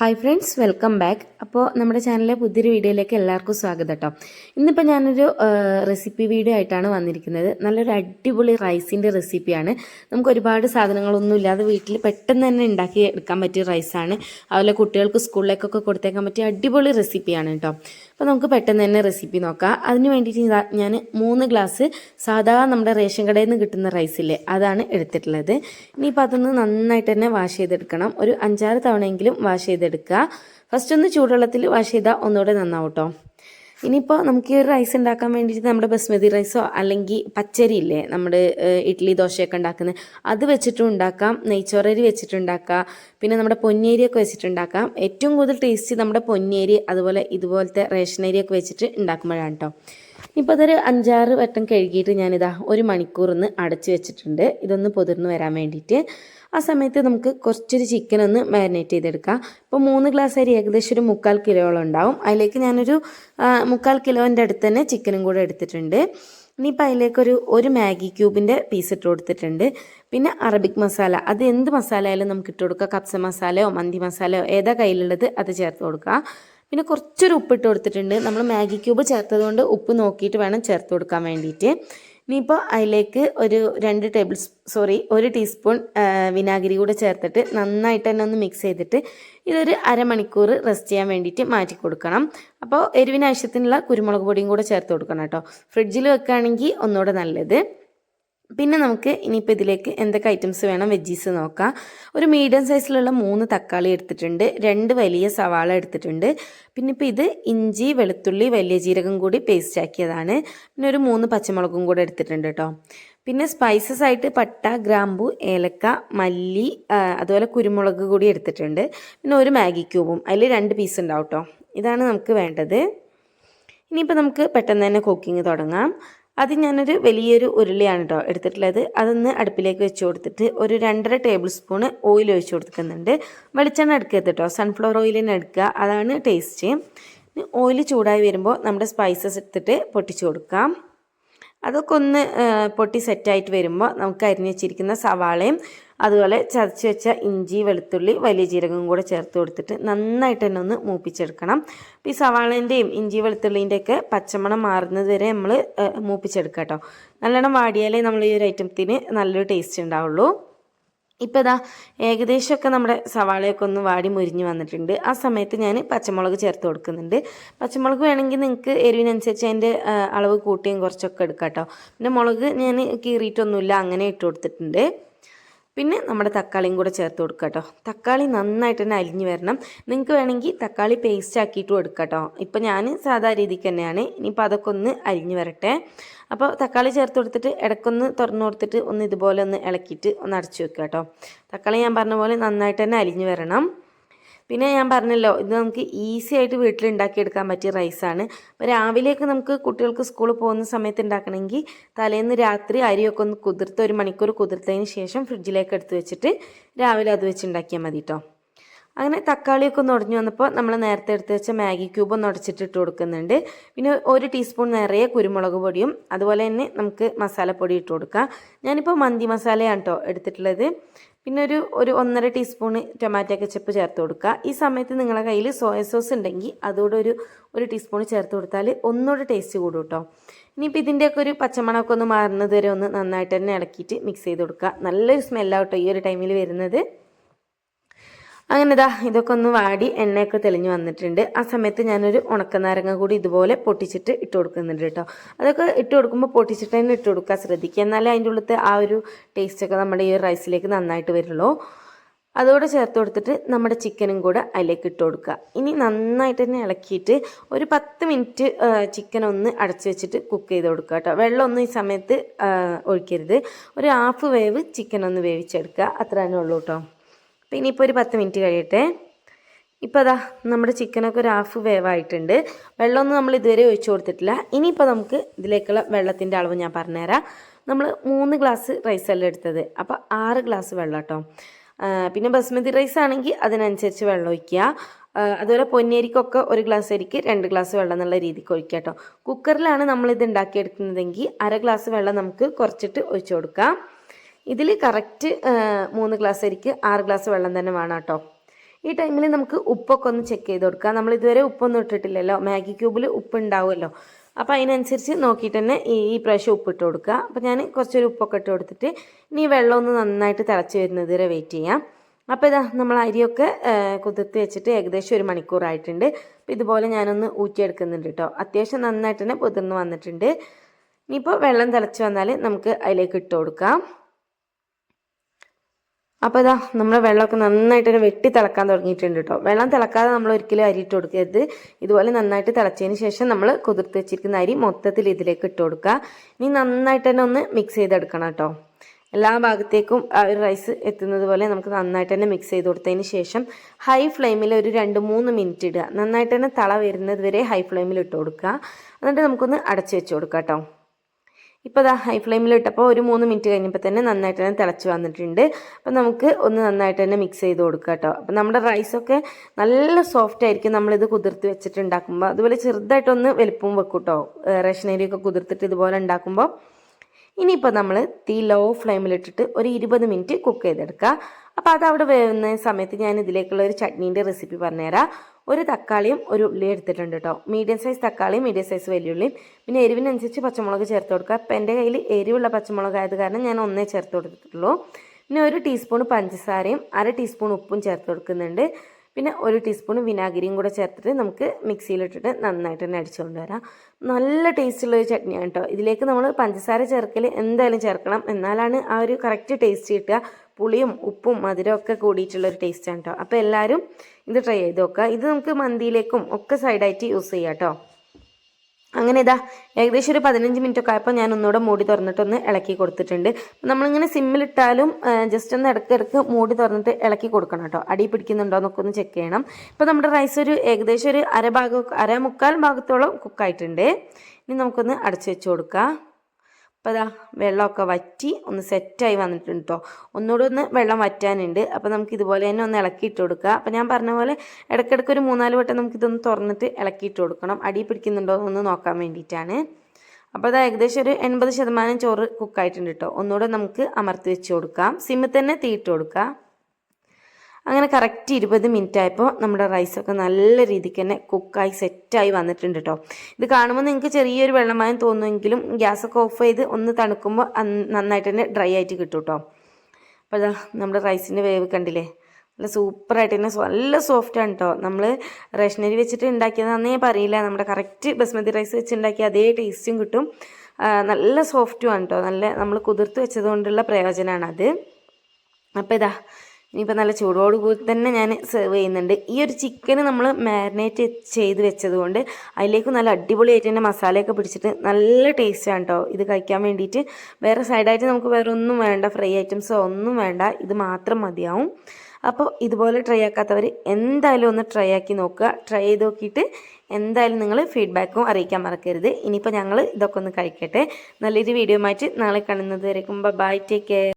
Hi friends welcome back അപ്പോൾ നമ്മുടെ ചാനലിലെ പുതിയൊരു വീഡിയോയിലേക്ക് എല്ലാവർക്കും സ്വാഗതം കേട്ടോ ഇന്നിപ്പോൾ ഞാനൊരു റെസിപ്പി വീഡിയോ ആയിട്ടാണ് വന്നിരിക്കുന്നത്. നല്ലൊരു അടിപൊളി റൈസിന്റെ റെസിപ്പിയാണ് നമുക്ക് ഒരുപാട് സാധനങ്ങളൊന്നും ഇല്ലാതെ വീട്ടിൽ പെട്ടെന്ന് തന്നെ ഉണ്ടാക്കി എടുക്കാൻ പറ്റിയ റൈസാണ് അതുപോലെ കുട്ടികൾക്ക് സ്കൂളിലേക്കൊക്കെ കൊടുത്തേക്കാൻ പറ്റിയ അടിപൊളി റെസിപ്പിയാണ് കേട്ടോ അപ്പോൾ നമുക്ക് പെട്ടെന്ന് തന്നെ റെസിപ്പി നോക്കാം. അതിന് വേണ്ടിയിട്ട് ഞാൻ മൂന്ന് ഗ്ലാസ് സാധാ നമ്മുടെ റേഷൻ കടയിൽ നിന്ന് കിട്ടുന്ന റൈസില്ലേ അതാണ് എടുത്തിട്ടുള്ളത്. ഇനിയിപ്പോൾ അതൊന്ന് നന്നായിട്ട് തന്നെ വാഷ് ചെയ്തെടുക്കണം. ഒരു അഞ്ചാറ് തവണയെങ്കിലും വാഷ് ചെയ്തെടുക്കുക. ഫസ്റ്റ് ഒന്ന് ചൂടുവെള്ളത്തിൽ വാഷ് ചെയ്താൽ ഒന്നുകൂടെ നന്നാവും കേട്ടോ ഇനിയിപ്പോൾ നമുക്ക് ഈ ഒരു റൈസ് ഉണ്ടാക്കാൻ വേണ്ടിയിട്ട് നമ്മുടെ ബസ്മതി റൈസോ അല്ലെങ്കിൽ പച്ചരി ഇല്ലേ നമ്മുടെ ഇഡ്ഡലി ദോശയൊക്കെ ഉണ്ടാക്കുന്നത് അത് വെച്ചിട്ടും ഉണ്ടാക്കാം. നെയ്ച്ചോറരി വെച്ചിട്ടുണ്ടാക്കാം പിന്നെ നമ്മുടെ പൊന്നേരിയൊക്കെ വെച്ചിട്ടുണ്ടാക്കാം ഏറ്റവും കൂടുതൽ ടേസ്റ്റ് നമ്മുടെ പൊന്നേരി അതുപോലെ ഇതുപോലത്തെ റേഷൻ അരിയൊക്കെ വെച്ചിട്ട് ഉണ്ടാക്കുമ്പോഴാണ് കേട്ടോ ഇപ്പോൾ അതൊരു അഞ്ചാറ് വട്ടം കഴുകിയിട്ട് ഞാനിതാ ഒരു മണിക്കൂർ ഒന്ന് അടച്ച് വെച്ചിട്ടുണ്ട്. ഇതൊന്ന് പൊതിർന്ന് വരാൻ വേണ്ടിയിട്ട്. ആ സമയത്ത് നമുക്ക് കുറച്ചൊരു ചിക്കൻ ഒന്ന് മാരിനേറ്റ് ചെയ്തെടുക്കാം. ഇപ്പോൾ മൂന്ന് ഗ്ലാസ് അരി ഏകദേശം ഒരു മുക്കാൽ കിലോയോളം ഉണ്ടാവും. അതിലേക്ക് ഞാനൊരു മുക്കാൽ കിലോന്റെ അടുത്ത് തന്നെ ചിക്കനും കൂടെ എടുത്തിട്ടുണ്ട്. ഇനിയിപ്പോൾ അതിലേക്കൊരു ഒരു മാഗി ക്യൂബിന്റെ പീസ് ഇട്ട് കൊടുത്തിട്ടുണ്ട്. പിന്നെ അറബിക് മസാല. അത് എന്ത് മസാല ആയാലും നമുക്ക് ഇട്ട് കൊടുക്കാം. കപ്സ മസാലയോ മന്തി മസാലയോ ഏതാ കയ്യിലുള്ളത് അത് ചേർത്ത് കൊടുക്കുക പിന്നെ കുറച്ചൊരു ഉപ്പ് ഇട്ട് കൊടുത്തിട്ടുണ്ട്. നമ്മൾ മാഗി ക്യൂബ് ചേർത്തത് കൊണ്ട് ഉപ്പ് നോക്കിയിട്ട് വേണം ചേർത്ത് കൊടുക്കാൻ വേണ്ടിയിട്ട്. ഇനിയിപ്പോൾ അതിലേക്ക് ഒരു രണ്ട് ടേബിൾ സോറി ഒരു ടീസ്പൂൺ വിനാഗിരി കൂടെ ചേർത്തിട്ട് നന്നായിട്ട് തന്നെ ഒന്ന് മിക്സ് ചെയ്തിട്ട് ഇതൊരു അരമണിക്കൂർ റെസ്റ്റ് ചെയ്യാൻ വേണ്ടിയിട്ട് മാറ്റി കൊടുക്കണം. അപ്പോൾ എരിവിന് ആവശ്യത്തിനുള്ള കുരുമുളക് പൊടിയും കൂടെ ചേർത്ത് കൊടുക്കണം കേട്ടോ. ഫ്രിഡ്ജിൽ വെക്കുകയാണെങ്കിൽ ഒന്നുകൂടെ നല്ലത്. പിന്നെ നമുക്ക് ഇനിയിപ്പോൾ ഇതിലേക്ക് എന്തൊക്കെ ഐറ്റംസ് വേണം? വെജീസ് നോക്കാം. ഒരു മീഡിയം സൈസിലുള്ള മൂന്ന് തക്കാളി എടുത്തിട്ടുണ്ട്. രണ്ട് വലിയ സവാള എടുത്തിട്ടുണ്ട്. പിന്നെ ഇപ്പോൾ ഇത് ഇഞ്ചി വെളുത്തുള്ളി വലിയ ജീരകം കൂടി പേസ്റ്റ് ആക്കിയതാണ്. പിന്നെ ഒരു മൂന്ന് പച്ചമുളകും കൂടെ എടുത്തിട്ടുണ്ട് കേട്ടോ പിന്നെ സ്പൈസസ് ആയിട്ട് പട്ട ഗ്രാമ്പു ഏലക്ക മല്ലി അതുപോലെ കുരുമുളക് കൂടി എടുത്തിട്ടുണ്ട്. പിന്നെ ഒരു മാഗി ക്യൂബും. അതിൽ രണ്ട് പീസ് ഉണ്ടാവും കേട്ടോ ഇതാണ് നമുക്ക് വേണ്ടത്. ഇനിയിപ്പോൾ നമുക്ക് പെട്ടെന്ന് തന്നെ കുക്കിംഗ് തുടങ്ങാം. അത് ഞാനൊരു വലിയൊരു ഉരുളിയാണ് കേട്ടോ എടുത്തിട്ടുള്ളത്. അതൊന്ന് അടുപ്പിലേക്ക് വെച്ച് കൊടുത്തിട്ട് ഒരു രണ്ടര ടേബിൾ സ്പൂണ് ഓയിൽ ഒഴിച്ച് കൊടുക്കുന്നുണ്ട്. വെളിച്ചെണ്ണ എടുക്കരുത് കേട്ടോ സൺഫ്ലവർ ഓയിൽ തന്നെ എടുക്കുക. അതാണ് ടേസ്റ്റ് ഓയിൽ ചൂടായി വരുമ്പോൾ നമ്മുടെ സ്പൈസസ് എടുത്തിട്ട് പൊട്ടിച്ച് കൊടുക്കാം. അതൊക്കെ ഒന്ന് പൊട്ടി സെറ്റായിട്ട് വരുമ്പോൾ നമുക്ക് അരിഞ്ഞ് വെച്ചിരിക്കുന്ന സവാളയും അതുപോലെ ചതച്ച് വെച്ച ഇഞ്ചി വെളുത്തുള്ളി വലിയ ജീരകവും കൂടെ ചേർത്ത് കൊടുത്തിട്ട് നന്നായിട്ട് തന്നെ ഒന്ന് മൂപ്പിച്ചെടുക്കണം. ഈ സവാളേന്റെയും ഇഞ്ചി വെളുത്തുള്ളിന്റെയൊക്കെ പച്ചമണം മാറുന്നത് വരെ നമ്മൾ മൂപ്പിച്ചെടുക്കാം കേട്ടോ നല്ലോണം വാടിയാലേ നമ്മൾ ഈ ഒരു ഐറ്റത്തിന് നല്ലൊരു ടേസ്റ്റ് ഉണ്ടാവുള്ളൂ. ഇപ്പോൾ ഇതാ ഏകദേശമൊക്കെ നമ്മുടെ സവാളയൊക്കെ ഒന്ന് വാടി മുരിഞ്ഞ് വന്നിട്ടുണ്ട്. ആ സമയത്ത് ഞാൻ പച്ചമുളക് ചേർത്ത് കൊടുക്കുന്നുണ്ട്. പച്ചമുളക് വേണമെങ്കിൽ നിങ്ങൾക്ക് എരിവിനനുസരിച്ച് അതിന്റെ അളവ് കൂട്ടിയും കുറച്ചൊക്കെ എടുക്കാം കേട്ടോ. പിന്നെ മുളക് ഞാൻ കീറിയിട്ടൊന്നുമില്ല അങ്ങനെ ഇട്ട് കൊടുത്തിട്ടുണ്ട്. പിന്നെ നമ്മുടെ തക്കാളിയും കൂടെ ചേർത്ത് കൊടുക്കുക കേട്ടോ. തക്കാളി നന്നായിട്ട് തന്നെ അലിഞ്ഞ് വരണം. നിങ്ങൾക്ക് വേണമെങ്കിൽ തക്കാളി പേസ്റ്റ് ആക്കിയിട്ട് എടുക്കാം കേട്ടോ. ഇപ്പം ഞാൻ സാധാ രീതിക്ക് തന്നെയാണ്. ഇനിയിപ്പോൾ അതൊക്കെ ഒന്ന് അലിഞ്ഞ് വരട്ടെ. അപ്പോൾ തക്കാളി ചേർത്ത് കൊടുത്തിട്ട് ഇടക്കൊന്ന് തുറന്നു കൊടുത്തിട്ട് ഒന്ന് ഇതുപോലെ ഒന്ന് ഇളക്കിയിട്ട് ഒന്ന് അടച്ചു വെക്കുക കേട്ടോ. തക്കാളി ഞാൻ പറഞ്ഞ പോലെ നന്നായിട്ട് തന്നെ അലിഞ്ഞു വരണം. പിന്നെ ഞാൻ പറഞ്ഞല്ലോ ഇത് നമുക്ക് ഈസി ആയിട്ട് വീട്ടിൽ ഉണ്ടാക്കിയെടുക്കാൻ പറ്റിയ റൈസാണ് അപ്പോൾ രാവിലെയൊക്കെ നമുക്ക് കുട്ടികൾക്ക് സ്കൂളിൽ പോകുന്ന സമയത്ത് ഉണ്ടാക്കണമെങ്കിൽ തലേന്ന് രാത്രി അരിയൊക്കെ ഒന്ന് കുതിർത്ത് ഒരു മണിക്കൂർ കുതിർത്തതിന് ശേഷം ഫ്രിഡ്ജിലേക്ക് എടുത്ത് വെച്ചിട്ട് രാവിലെ അത് വെച്ച് ഉണ്ടാക്കിയാൽ മതി കേട്ടോ. അങ്ങനെ തക്കാളിയൊക്കെ ഒന്ന് ഉടഞ്ഞു വന്നപ്പോൾ നമ്മൾ നേരത്തെ എടുത്ത് വെച്ച മാഗി ക്യൂബ് ഒന്ന് ഉടച്ചിട്ട് ഇട്ട് കൊടുക്കുന്നുണ്ട്. പിന്നെ ഒരു ടീസ്പൂൺ നിറയെ കുരുമുളക് പൊടിയും അതുപോലെ തന്നെ നമുക്ക് മസാലപ്പൊടി ഇട്ട് കൊടുക്കാം. ഞാനിപ്പോൾ മന്തി മസാലയാണ് കേട്ടോ എടുത്തിട്ടുള്ളത്. പിന്നെ ഒരു ഒരു ഒന്നര ടീസ്പൂൺ ടൊമാറ്റോ കെച്ചപ്പ് ചേർത്ത് കൊടുക്കുക. ഈ സമയത്ത് നിങ്ങളുടെ കയ്യിൽ സോയ സോസ് ഉണ്ടെങ്കിൽ അതുകൂടെ ഒരു ഒരു ടീസ്പൂൺ ചേർത്ത് കൊടുത്താൽ ഒന്നുകൂടെ ടേസ്റ്റ് കൂടും കേട്ടോ ഇനിയിപ്പോൾ ഇതിന്റെയൊക്കെ ഒരു പച്ചമണമൊക്കെ ഒന്ന് മാറുന്നത് വരെ ഒന്ന് നന്നായിട്ട് തന്നെ ഇളക്കിയിട്ട് മിക്സ് ചെയ്ത് കൊടുക്കുക. നല്ലൊരു സ്മെല്ലാട്ടോ ഈ ഒരു ടൈമിൽ വരുന്നത്. അങ്ങനെ ഇതാ ഇതൊക്കെ ഒന്ന് വാടി എണ്ണയൊക്കെ തെളിഞ്ഞു വന്നിട്ടുണ്ട്. ആ സമയത്ത് ഞാനൊരു ഉണക്കനാരങ്ങ കൂടി ഇതുപോലെ പൊട്ടിച്ചിട്ട് ഇട്ട് കൊടുക്കുന്നുണ്ട് കേട്ടോ. അതൊക്കെ ഇട്ട് കൊടുക്കുമ്പോൾ പൊട്ടിച്ചിട്ട് തന്നെ ഇട്ട് കൊടുക്കാൻ ശ്രദ്ധിക്കുക. എന്നാലേ അതിന്റെ ഉള്ളത്തെ ആ ഒരു ടേസ്റ്റൊക്കെ നമ്മുടെ ഈ റൈസിലേക്ക് നന്നായിട്ട് വരുള്ളൂ. അതോടെ ചേർത്ത് കൊടുത്തിട്ട് നമ്മുടെ ചിക്കനും കൂടെ അതിലേക്ക് ഇട്ട് കൊടുക്കുക. ഇനി നന്നായിട്ട് തന്നെ ഇളക്കിയിട്ട് ഒരു പത്ത് മിനിറ്റ് ചിക്കൻ ഒന്ന് അടച്ചു വെച്ചിട്ട് കുക്ക് ചെയ്ത് കൊടുക്കുക കേട്ടോ. വെള്ളമൊന്നും ഈ സമയത്ത് ഒഴിക്കരുത്. ഒരു ഹാഫ് വേവ് ചിക്കൻ ഒന്ന് വേവിച്ചെടുക്കുക. അത്ര തന്നെ ഉള്ളൂ കേട്ടോ. അപ്പോൾ ഇനിയിപ്പോൾ ഒരു പത്ത് മിനിറ്റ് കഴിയട്ടെ. ഇപ്പോൾ അതാ നമ്മുടെ ചിക്കനൊക്കെ ഒരു ഹാഫ് വേവായിട്ടുണ്ട്. വെള്ളമൊന്നും നമ്മൾ ഇതുവരെ ഒഴിച്ചു കൊടുത്തിട്ടില്ല. ഇനിയിപ്പോൾ നമുക്ക് ഇതിലേക്കുള്ള വെള്ളത്തിന്റെ അളവ് ഞാൻ പറഞ്ഞുതരാം. നമ്മൾ മൂന്ന് ഗ്ലാസ് റൈസല്ല എടുത്തത്. അപ്പോൾ ആറ് ഗ്ലാസ് വെള്ളം കേട്ടോ. പിന്നെ ബസ്മതി റൈസ് ആണെങ്കിൽ അതിനനുസരിച്ച് വെള്ളം ഒഴിക്കുക. അതുപോലെ പൊന്നേരിക്കൊക്കെ ഒരു ഗ്ലാസ് അരിക്ക് രണ്ട് ഗ്ലാസ് വെള്ളം എന്നുള്ള രീതിക്ക് ഒഴിക്കുക കേട്ടോ. കുക്കറിലാണ് നമ്മളിത് ഉണ്ടാക്കിയെടുക്കുന്നതെങ്കിൽ അര ഗ്ലാസ് വെള്ളം നമുക്ക് കുറച്ചിട്ട് ഒഴിച്ചു കൊടുക്കാം. ഇതിൽ കറക്റ്റ് മൂന്ന് ഗ്ലാസ് അരിക്ക് ആറ് ഗ്ലാസ് വെള്ളം തന്നെ വേണം കേട്ടോ. ഈ ടൈമിൽ നമുക്ക് ഉപ്പൊക്കെ ഒന്ന് ചെക്ക് ചെയ്ത് കൊടുക്കാം. നമ്മൾ ഇതുവരെ ഉപ്പൊന്നും ഇട്ടിട്ടില്ലല്ലോ. മാഗി ക്യൂബിൽ ഉപ്പ് ഉണ്ടാവുമല്ലോ. അപ്പോൾ അതിനനുസരിച്ച് നോക്കിയിട്ട് തന്നെ ഈ ഈ പ്രാവശ്യം ഉപ്പിട്ട് കൊടുക്കുക. അപ്പോൾ ഞാൻ കുറച്ചൊരു ഉപ്പൊക്കെ ഇട്ട് കൊടുത്തിട്ട് ഇനി വെള്ളമൊന്ന് നന്നായിട്ട് തിളച്ച് വരുന്നത് വരെ വെയിറ്റ് ചെയ്യാം. അപ്പോൾ ഇതാ നമ്മൾ അരിയൊക്കെ കുതിർത്ത് വെച്ചിട്ട് ഏകദേശം ഒരു മണിക്കൂറായിട്ടുണ്ട് അപ്പോൾ ഇതുപോലെ ഞാനൊന്ന് ഊറ്റിയെടുക്കുന്നുണ്ട് കേട്ടോ. അത്യാവശ്യം നന്നായിട്ട് തന്നെ കുതിർന്ന് വന്നിട്ടുണ്ട്. ഇനിയിപ്പോൾ വെള്ളം തിളച്ച് വന്നാൽ നമുക്ക് അതിലേക്ക് ഇട്ട് കൊടുക്കാം. അപ്പോൾ ഇതാ നമ്മുടെ വെള്ളമൊക്കെ നന്നായിട്ട് തന്നെ വെട്ടി തിളക്കാൻ തുടങ്ങിയിട്ടുണ്ട് കേട്ടോ. വെള്ളം തിളക്കാതെ നമ്മൾ ഒരിക്കലും അരി ഇട്ട് കൊടുക്കരുത്. ഇതുപോലെ നന്നായിട്ട് തിളച്ചതിന് ശേഷം നമ്മൾ കുതിർത്ത് വെച്ചിരിക്കുന്ന അരി മൊത്തത്തിൽ ഇതിലേക്ക് ഇട്ട് കൊടുക്കുക. ഇനി നന്നായിട്ട് തന്നെ ഒന്ന് മിക്സ് ചെയ്തെടുക്കണം കേട്ടോ. എല്ലാ ഭാഗത്തേക്കും ഒരു റൈസ് എത്തുന്നത് പോലെ നമുക്ക് നന്നായിട്ട് തന്നെ മിക്സ് ചെയ്ത് കൊടുത്തതിന് ശേഷം ഹൈ ഫ്ലെയിമിൽ ഒരു രണ്ട് മൂന്ന് മിനിറ്റ് ഇടുക. നന്നായിട്ട് തന്നെ തള വരുന്നത് വരെ ഹൈ ഫ്ലെയിമിൽ ഇട്ട് കൊടുക്കുക. എന്നിട്ട് നമുക്കൊന്ന് അടച്ചു വെച്ച് കൊടുക്കാം കേട്ടോ. ഇപ്പോൾ ദാ ഹൈ ഫ്ലെയിമിൽ ഇട്ടപ്പോൾ ഒരു മൂന്ന് മിനിറ്റ് കഴിഞ്ഞപ്പോൾ തന്നെ നന്നായിട്ട് തന്നെ തിളച്ച് വന്നിട്ടുണ്ട്. അപ്പോൾ നമുക്ക് ഒന്ന് നന്നായിട്ട് തന്നെ മിക്സ് ചെയ്ത് കൊടുക്കുക കേട്ടോ അപ്പോൾ നമ്മുടെ റൈസൊക്കെ നല്ല സോഫ്റ്റ് ആയിരിക്കും. നമ്മളിത് കുതിർത്ത് വെച്ചിട്ട് ഉണ്ടാക്കുമ്പോൾ അതുപോലെ ചെറുതായിട്ടൊന്ന് വലുപ്പവും വെക്കും കേട്ടോ റേഷനരിയൊക്കെ കുതിർത്തിട്ട് ഇതുപോലെ ഉണ്ടാക്കുമ്പോൾ ഇനിയിപ്പോൾ നമ്മൾ തീ ലോ ഫ്ലെയിമിലിട്ടിട്ട് ഒരു ഇരുപത് മിനിറ്റ് കുക്ക് ചെയ്തെടുക്കുക അപ്പോൾ അത് അവിടെ വേവുന്ന സമയത്ത് ഞാൻ ഇതിലേക്കുള്ള ഒരു ചട്നീന്റെ റെസിപ്പി പറഞ്ഞുതരാം. ഒരു തക്കാളിയും ഒരു ഉള്ളി എടുത്തിട്ടുണ്ട് കേട്ടോ മീഡിയം സൈസ് തക്കാളിയും മീഡിയം സൈസ് വലിയുള്ളിയും പിന്നെ എരിവിനനുസരിച്ച് പച്ചമുളക് ചേർത്ത് കൊടുക്കുക. അപ്പം എന്റെ കയ്യിൽ എരിവുള്ള പച്ചമുളക് ആയത് കാരണം ഞാൻ ഒന്നേ ചേർത്ത് കൊടുത്തിട്ടുള്ളൂ. പിന്നെ ഒരു ടീസ്പൂൺ പഞ്ചസാരയും അര ടീസ്പൂൺ ഉപ്പും ചേർത്ത് കൊടുക്കുന്നുണ്ട്. പിന്നെ ഒരു ടീസ്പൂൺ വിനാഗിരിയും കൂടെ ചേർത്തിട്ട് നമുക്ക് മിക്സിയിലിട്ടിട്ട് നന്നായിട്ട് തന്നെ അടിച്ചു കൊണ്ടുവരാം നല്ല ടേസ്റ്റുള്ള ഒരു ചട്നിയാണ് കേട്ടോ ഇതിലേക്ക് നമ്മൾ പഞ്ചസാര ചേർക്കൽ എന്തായാലും ചേർക്കണം. എന്നാലാണ് ആ ഒരു കറക്റ്റ് ടേസ്റ്റ് കിട്ടുക. പുളിയും ഉപ്പും മധുരം ഒക്കെ കൂടിയിട്ടുള്ള ഒരു ടേസ്റ്റാണ് കേട്ടോ അപ്പോൾ എല്ലാവരും ഇത് ട്രൈ ചെയ്ത് നോക്കുക. ഇത് നമുക്ക് മന്തിയിലേക്കും ഒക്കെ സൈഡായിട്ട് യൂസ് ചെയ്യാം കേട്ടോ അങ്ങനെ ഇതാ ഏകദേശം ഒരു പതിനഞ്ച് മിനിറ്റ് ഒക്കെ ആയപ്പോൾ ഞാൻ ഒന്നുകൂടെ മൂടി തുറന്നിട്ടൊന്ന് ഇളക്കി കൊടുത്തിട്ടുണ്ട്. നമ്മളിങ്ങനെ സിമ്മിലിട്ടാലും ജസ്റ്റ് ഒന്ന് ഇടയ്ക്ക് ഇടയ്ക്ക് മൂടി തുറന്നിട്ട് ഇളക്കി കൊടുക്കണം കേട്ടോ അടി പിടിക്കുന്നുണ്ടോ എന്നൊക്കെ ഒന്ന് ചെക്ക് ചെയ്യണം. ഇപ്പോൾ നമ്മുടെ റൈസ് ഒരു ഏകദേശം ഒരു അര ഭാഗം അര ഭാഗത്തോളം കുക്കായിട്ടുണ്ട് ഇനി നമുക്കൊന്ന് അടച്ചു വെച്ച് കൊടുക്കാം. അപ്പോൾ അതാ വെള്ളമൊക്കെ വറ്റി ഒന്ന് സെറ്റായി വന്നിട്ടുണ്ട് കേട്ടോ ഒന്നുകൂടെ ഒന്ന് വെള്ളം വറ്റാനുണ്ട്. അപ്പോൾ നമുക്ക് ഇതുപോലെ തന്നെ ഒന്ന് ഇളക്കിയിട്ട് കൊടുക്കുക അപ്പോൾ ഞാൻ പറഞ്ഞ പോലെ ഇടയ്ക്കിടയ്ക്ക് ഒരു മൂന്നാൽ വട്ടം നമുക്കിതൊന്ന് തുറന്നിട്ട് ഇളക്കിയിട്ട് കൊടുക്കണം. അടി പിടിക്കുന്നുണ്ടോ എന്ന് നോക്കാൻ വേണ്ടിയിട്ടാണ്. അപ്പോൾ അത് ഏകദേശം ഒരു എൺപത് ശതമാനം ചോറ് കുക്കായിട്ടുണ്ട് കേട്ടോ ഒന്നുകൂടെ നമുക്ക് അമർത്തി വെച്ച് കൊടുക്കാം. സിമ്മിൽ തന്നെ തീയിട്ട് കൊടുക്കുക അങ്ങനെ കറക്റ്റ് ഇരുപത് മിനിറ്റ് ആയപ്പോൾ നമ്മുടെ റൈസൊക്കെ നല്ല രീതിക്ക് തന്നെ കുക്കായി സെറ്റായി വന്നിട്ടുണ്ട് കേട്ടോ ഇത് കാണുമ്പോൾ നിങ്ങൾക്ക് ചെറിയൊരു വെള്ളമായം തോന്നുമെങ്കിലും ഗ്യാസൊക്കെ ഓഫ് ചെയ്ത് ഒന്ന് തണുക്കുമ്പോൾ നന്നായിട്ട് തന്നെ ഡ്രൈ ആയിട്ട് കിട്ടും കേട്ടോ അപ്പോൾ നമ്മുടെ റൈസിന്റെ വേവ് കണ്ടില്ലേ? നല്ല സൂപ്പറായിട്ട് തന്നെ നല്ല സോഫ്റ്റാണ് കേട്ടോ നമ്മൾ റേഷനരി വെച്ചിട്ട് ഉണ്ടാക്കിയതാണെന്നേ പറയില്ല. നമ്മുടെ കറക്റ്റ് ബസ്മതി റൈസ് വെച്ച് ഉണ്ടാക്കിയ അതേ ടേസ്റ്റും കിട്ടും. നല്ല സോഫ്റ്റുമാണ് കേട്ടോ നല്ല നമ്മൾ കുതിർത്ത് വെച്ചത് കൊണ്ടുള്ള പ്രയോജനമാണ് അത് അപ്പോൾ ഇതാ ഇനിയിപ്പോൾ നല്ല ചൂടോട് കൂടി തന്നെ ഞാൻ സെർവ് ചെയ്യുന്നുണ്ട്. ഈ ഒരു ചിക്കൻ നമ്മൾ മാരിനേറ്റ് ചെയ്ത് വെച്ചതുകൊണ്ട് അതിലേക്ക് നല്ല അടിപൊളിയായിട്ട് തന്നെ മസാലയൊക്കെ പിടിച്ചിട്ട് നല്ല ടേസ്റ്റാണ് കേട്ടോ ഇത് കഴിക്കാൻ വേണ്ടിയിട്ട്. വേറെ സൈഡായിട്ട് നമുക്ക് വേറെ ഒന്നും വേണ്ട ഫ്രൈ ഐറ്റംസോ ഒന്നും വേണ്ട. ഇത് മാത്രം മതിയാവും. അപ്പോൾ ഇതുപോലെ ട്രൈ ആക്കാത്തവർ എന്തായാലും ഒന്ന് ട്രൈ ആക്കി നോക്കുക. ട്രൈ ചെയ്ത് നോക്കിയിട്ട് എന്തായാലും നിങ്ങൾ ഫീഡ്ബാക്കും അറിയിക്കാൻ മറക്കരുത്. ഇനിയിപ്പോൾ ഞങ്ങൾ ഇതൊക്കെ ഒന്ന് കഴിക്കട്ടെ. നല്ലൊരു വീഡിയോ മാറ്റി നാളെ കാണുന്നത് വരേക്കും. Bye take care